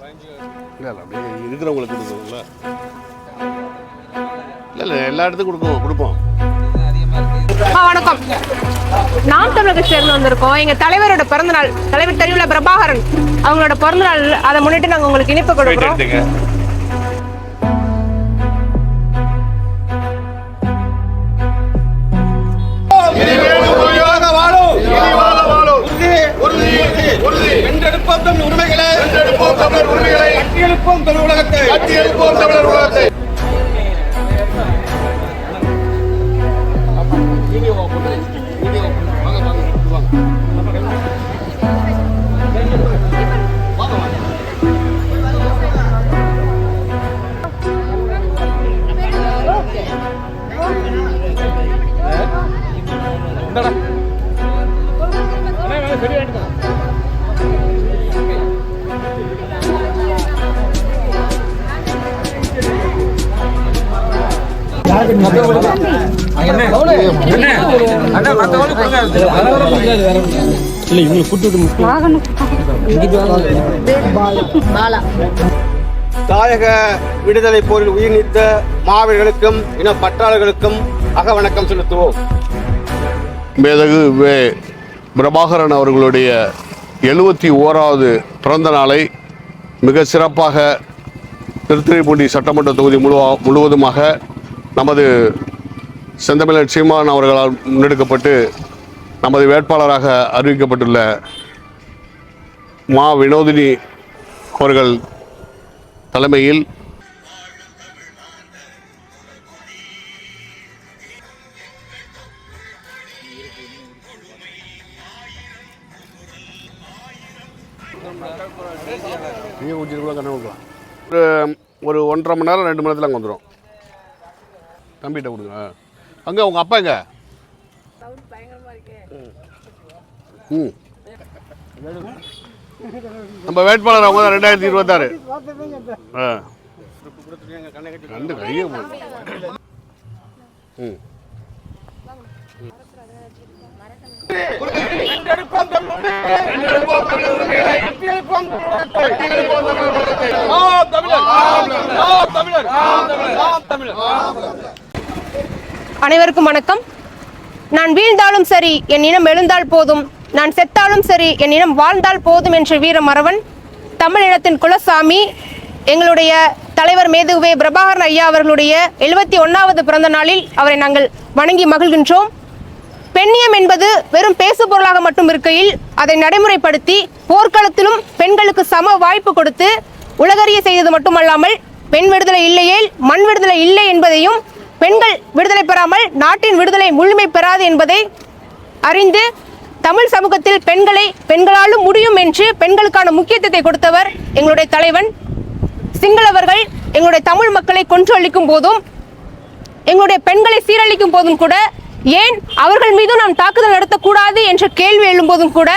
இல்லை இல்லை அப்படியே இருக்கிறவங்களுக்கு கொடுக்குறோம்ல இல்லை இல்லை எல்லா இடத்துக்கும் கொடுப்போம் கொடுப்போம். ஆ, வணக்கம். நாம் தமிழக சேர்ந்து வந்திருக்கோம். எங்க தலைவரோட பிறந்தநாள் தலைவர் தெரியுல பிரபாகரன் அவங்களோட பிறந்தநாள் அதை முன்னிட்டு நாங்க உங்களுக்கு இனிப்பு கொடுக்குறோம். வென்றெடுப்போம் தமிழர் உரிமைகளை. கட்டியெழுப்போம் தமிழ் உலகத்தை. கட்டியெழுப்போம் தமிழர் உலகத்தை. தாயக விடுதலை போரில் உயிர் நீத்த மாவீரர்களுக்கும் இன பற்றாளர்களுக்கும் அக வணக்கம் செலுத்துவோம். மேதகு வே பிரபாகரன் அவர்களுடைய எழுபத்தி ஓராவது பிறந்த நாளை மிக சிறப்பாக திருத்துறைப்பூண்டி சட்டமன்ற தொகுதி முழுவா முழுவதுமாக நமது செந்தமிழன் சீமான் அவர்களால் முன்னெடுக்கப்பட்டு நமது வேட்பாளராக அறிவிக்கப்பட்டுள்ள மா வினோதினி அவர்கள் தலைமையில் ஒரு ஒன்றரை மணி நேரம் ரெண்டு மணி நேரத்தில் அங்கே வந்துடும் தம்பிகிட்ட கொடுக்குறேன் அங்கே உங்கள் அப்பா எங்க ம் நம்ம வேட்பாளர் அவங்க தான் ரெண்டாயிரத்தி இருபத்தாறு ஆ ரெண்டு கையை ம் தமிழர் தமிழர் தமிழர் தமிழர் அனைவருக்கும் வணக்கம். நான் வீழ்ந்தாலும் சரி என் இனம் எழுந்தால் போதும். நான் செத்தாலும் சரி என் இனம் வாழ்ந்தால் போதும் என்ற வீர மறவன் தமிழினத்தின் குலசாமி எங்களுடைய தலைவர் மேதுவே பிரபாகரன் ஐயா அவர்களுடைய எழுபத்தி ஒன்றாவது பிறந்த நாளில் அவரை நாங்கள் வணங்கி மகிழ்கின்றோம். பெண்ணியம் என்பது வெறும் பேசு பொருளாக மட்டும் இருக்கையில் அதை நடைமுறைப்படுத்தி போர்க்களத்திலும் பெண்களுக்கு சம வாய்ப்பு கொடுத்து உலகறிய செய்தது மட்டுமல்லாமல் பெண் விடுதலை இல்லையேல் மண் விடுதலை இல்லை என்பதையும் பெண்கள் விடுதலை பெறாமல் நாட்டின் விடுதலை முழுமை பெறாது என்பதை அறிந்து தமிழ் சமூகத்தில் பெண்களை பெண்களாலும் முடியும் என்று பெண்களுக்கான முக்கியத்துவத்தை கொடுத்தவர் எங்களுடைய தலைவன். சிங்களவர்கள் எங்களுடைய தமிழ் மக்களை கொன்றொழிக்கும் போதும் எங்களுடைய பெண்களை சீரழிக்கும் போதும் கூட ஏன் அவர்கள் மீதும் நாம் தாக்குதல் நடத்தக்கூடாது என்ற கேள்வி எழும்போதும் கூட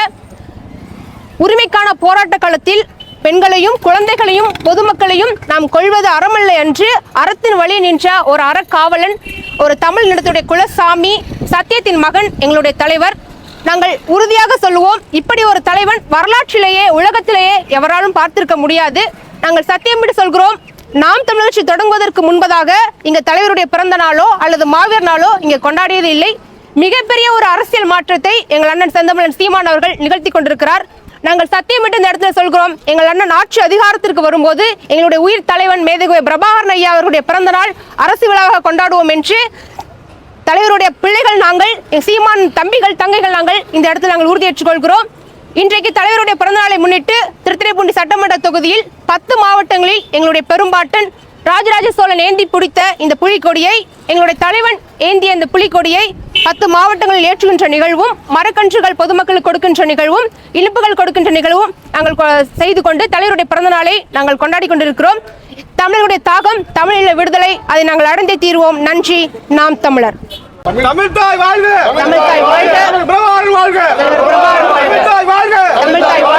உரிமைக்கான போராட்ட காலத்தில் பெண்களையும் குழந்தைகளையும் பொதுமக்களையும் நாம் கொள்வது அறமல்ல என்று அறத்தின் வழி நின்ற ஒரு அறக்காவலன் ஒரு தமிழ் நிலத்துடைய குலசாமி சத்தியத்தின் மகன் எங்களுடைய தலைவர். நாங்கள் உறுதியாக சொல்லுவோம் இப்படி ஒரு தலைவன் வரலாற்றிலேயே உலகத்திலேயே எவராலும் பார்த்திருக்க முடியாது. நாங்கள் சத்தியமிட்டு சொல்கிறோம் நாம் தமிழர்ச்சி தொடங்குவதற்கு முன்பதாக இங்க தலைவருடைய பிறந்த நாளோ அல்லது மாவீர் நாளோ இங்க கொண்டாடியது இல்லை. மிகப்பெரிய ஒரு அரசியல் மாற்றத்தை எங்கள் அண்ணன் செந்தமிழன் சீமான் அவர்கள் நிகழ்த்தி கொண்டிருக்கிறார். நாங்கள் சத்தியமிட்டு இந்த இடத்துல சொல்கிறோம். எங்கள் அண்ணன் ஆட்சி அதிகாரத்திற்கு வரும்போது எங்களுடைய உயிர் தலைவன் மேதகுவை பிரபாகரன் ஐயா அவர்களுடைய பிறந்த நாள் அரசு விழாவாக கொண்டாடுவோம் என்று தலைவருடைய பிள்ளைகள் நாங்கள் என் சீமான் தம்பிகள் தங்கைகள் நாங்கள் இந்த இடத்துல நாங்கள் உறுதியேற்றுக் கொள்கிறோம். இன்றைக்கு தலைவருடைய பிறந்தநாளை முன்னிட்டு திருத்துறைப்பூண்டி சட்டமன்ற தொகுதியில் பத்து மாவட்டங்களில் எங்களுடைய பெரும்பாட்டன் ராஜராஜ சோழன் ஏந்தி பிடித்த இந்த புலிக்கொடியை எங்களுடைய தலைவன் ஏந்திய இந்த புலிக்கொடியை பத்து மாவட்டங்களில் ஏற்றுகின்ற நிகழ்வும் மரக்கன்றுகள் பொதுமக்களுக்கு கொடுக்கின்ற நிகழ்வும் இனிப்புகள் கொடுக்கின்ற நிகழ்வும் நாங்கள் செய்து கொண்டு தலைவருடைய பிறந்தநாளை நாங்கள் கொண்டாடி கொண்டிருக்கிறோம். தமிழருடைய தாகம் தமிழீழ விடுதலை அதை நாங்கள் அடைந்தே தீர்வோம். நன்றி. நாம் தமிழர். தமிழ்தாய் வாழ்க! தமிழ்தாய் வாழ்க. வாழ்க. தமிழ்தாய் வாழ்க.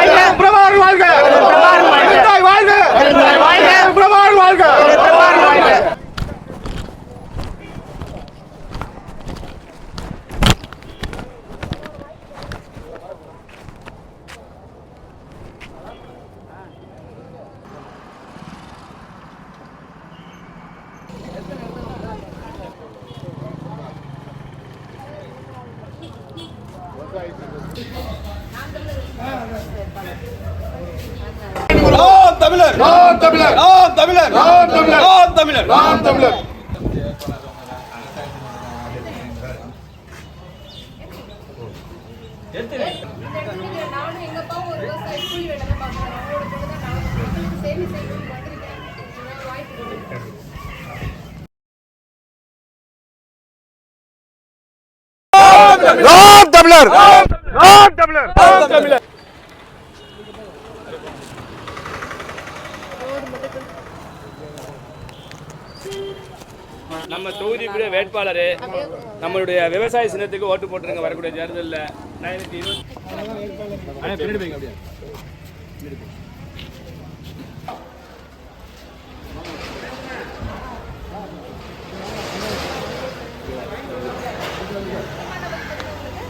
தமிழர் தமிழர் தமிழர் தமிழர் தமிழர் தமிழர் நானும் எங்க அப்பாவும் ஒரு விவசாய கூலி வேலை தான் பார்க்குறேன் அவங்களோட கூட தான் நானும் சேமித்து வாய்ப்பு நாம் தமிழர். நாம் தமிழர். நாம் தமிழர். நம்ம தொகுதிக்குரிய வேட்பாளர் நம்மளுடைய விவசாய சின்னத்துக்கு ஓட்டு போட்டுருங்க வரக்கூடிய தேர்தலில் ரெண்டாயிரத்தி இருபத்தி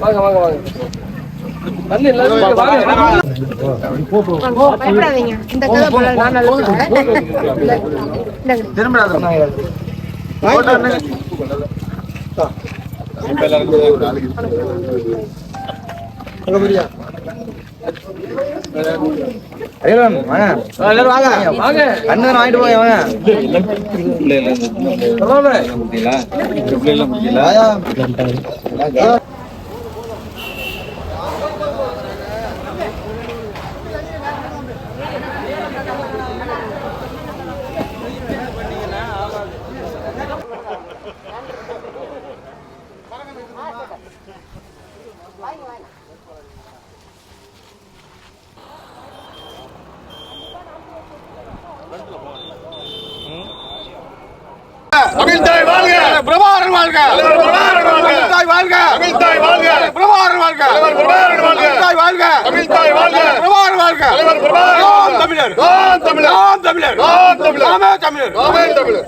வாங்க வாங்க வாங்க. வந்து எல்லாரும் வாங்க. பயப்படாதீங்க இந்த கதை போல நான் நல்லா எல்லாரும் வாங்க வாங்க அண்ணன் வாங்கிட்டு வாங்க வாழ்க. பிரபாகரன் வாழ்க. பிரபாகரன் வாழ்க. தமிழ்தாய் வாழ்க. தமிழ்தாய் வாழ்க. பிரபாகரன் வாழ்க. பிரபாகரன் வாழ்க. தமிழ்தாய் வாழ்க. வாழ்க. பிரபாகரன் வாழ்க. பிரபாகரன் வாழ்க. தமிழர். தமிழர். தமிழர். தமிழர். தமிழர். தமிழர்.